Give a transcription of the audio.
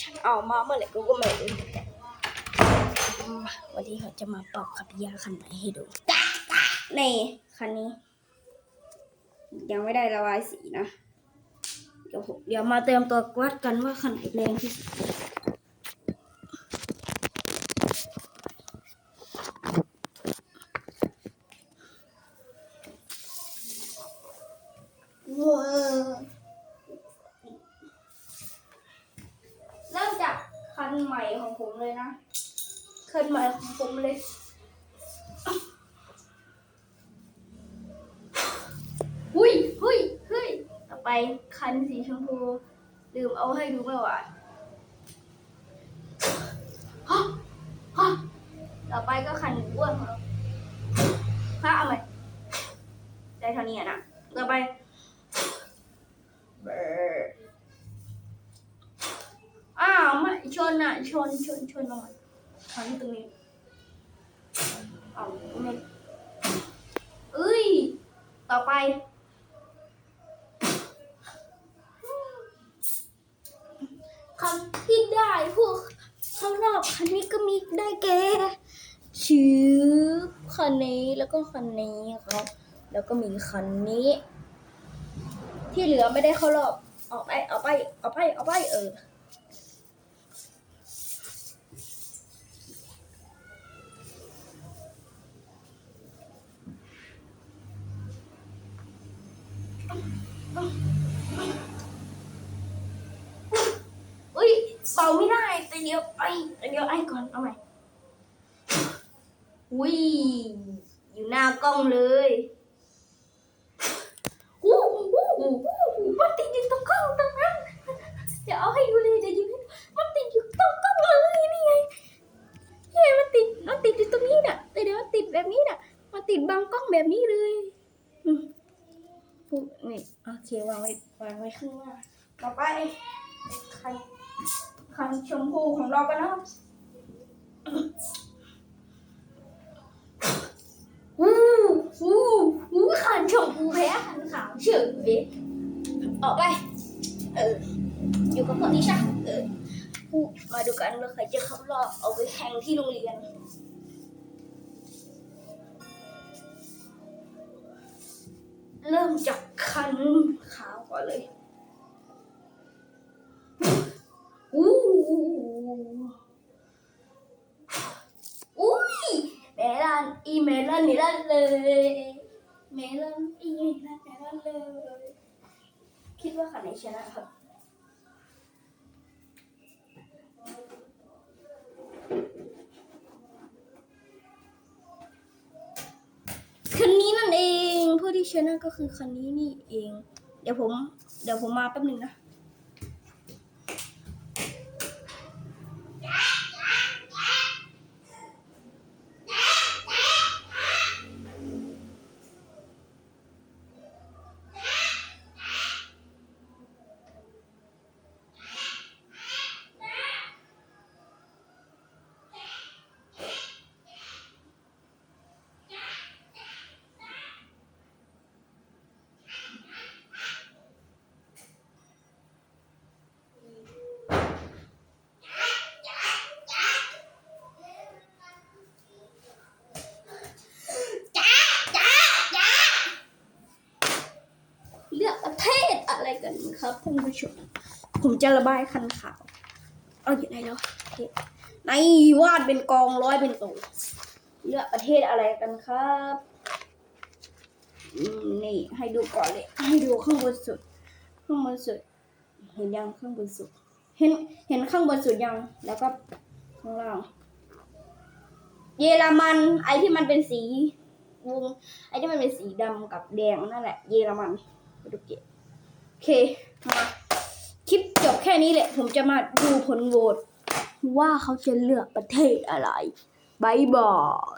ชั่นเอามาเมื่อไหร่กูก็ไม่รู้วันนี้เขาจะมาปรับขับยาคันไหนให้ดูนี่คันนี้ ยังไม่ได้ระบายสีนะ เดี๋ยวเดี๋ยวมาเติมตัววัดกันว่าคันไหนแรงที่สุด ว้าวเริ่มจากคันใหม่ของผมเลยนะ คันใหม่ของผมเลยหุยหุยเฮ้ยต่อไปคันสีชมพูลืมเอาให้ดูเมื่อวานฮะฮะต่อไปก็คันอ้วนของเราพระเอาไหมได้เท่านี้อะนะต่อไปเบอร์อ้าวไม่ชนอะ ชนชนชนลงมา ชนตรงนี้เอ้าวไม่เอ้ย ต่อไปคำที่ได้พวกเข้ารอบคันนี้ก็มีได้แก่ชื่อคันนี้แล้วก็คันนี้ครับ แล้วก็มีคันนี้ ที่เหลือไม่ได้เข้ารอบเอาไปเอาไปเอาไปเอาไปเออ อุ้ย เป่าไม่ได้แต่เดี๋ยวไอแต่เดี๋ยวไอก่อนเอาใหม่อุ้ยอยู่หน้ากล้องเลยอู้หูอู้หูมันติดอยู่ตรงกล้องตรงนั้นเดี๋ยวเอาให้ดูเลยเดี๋ยวยิ้มให้มันติดอยู่ตรงกล้องเลยนี่ไงนี่ไงมันติดมันติดอยู่ตรงนี้น่ะแต่เดี๋ยวติดแบบนี้น่ะมันติดบังกล้องแบบนี้เลยปุ๊บนี่โอเควางไว้วางไว้ข้างหน้าต่อไปใคั คันชมพูของเรากันนะครับอู้อู้อู้คันชมพูแพ้คันขาวเฉยออกไป เออ อยู่กับพวกนี้ใช่เอออู้มาดูกันว่าใครจะเข้ารอบเอาไปแข่งที่โรงเรียนเริ่มจากคันขาวก่อนเลย อู้อุ้ยเมลอนอีเมลอนเมลอนเลยเมลอนอีเมลอนเมลอนเลยคิดว่าใคันไหนชนะครับคันนี้นั่นเองผู้ที่ชนะก็คือคันนี้นี่เอง เดี๋ยวผม เดี๋ยวผมมาแป๊บหนึ่งนะ เลือกประเทศอะไร กันครับท่านผู้ชมผมจะระบายคันขาว เอาอยู่ไหนแล้วในวาดเป็นกองร้อยเป็นตัวเลือกประเทศอะไรกันครับนี่ให้ดูก่อนเลย ให้ดูข้างบนสุด ข้างบนสุด เห็นยังข้างบนสุด เห็นเห็นข้างบนสุดยังแล้วก็ข้างล่างเยอรมันไอที่มันเป็นสีวงไอที่มันเป็นสีดำกับแดงนั่นแหละ เยอรมันโปรตุเกส เคมาคลิปจบแค่นี้แหละ ผมจะมาดูผลโหวตว่าเขาจะเลือกประเทศอะไรบายบาย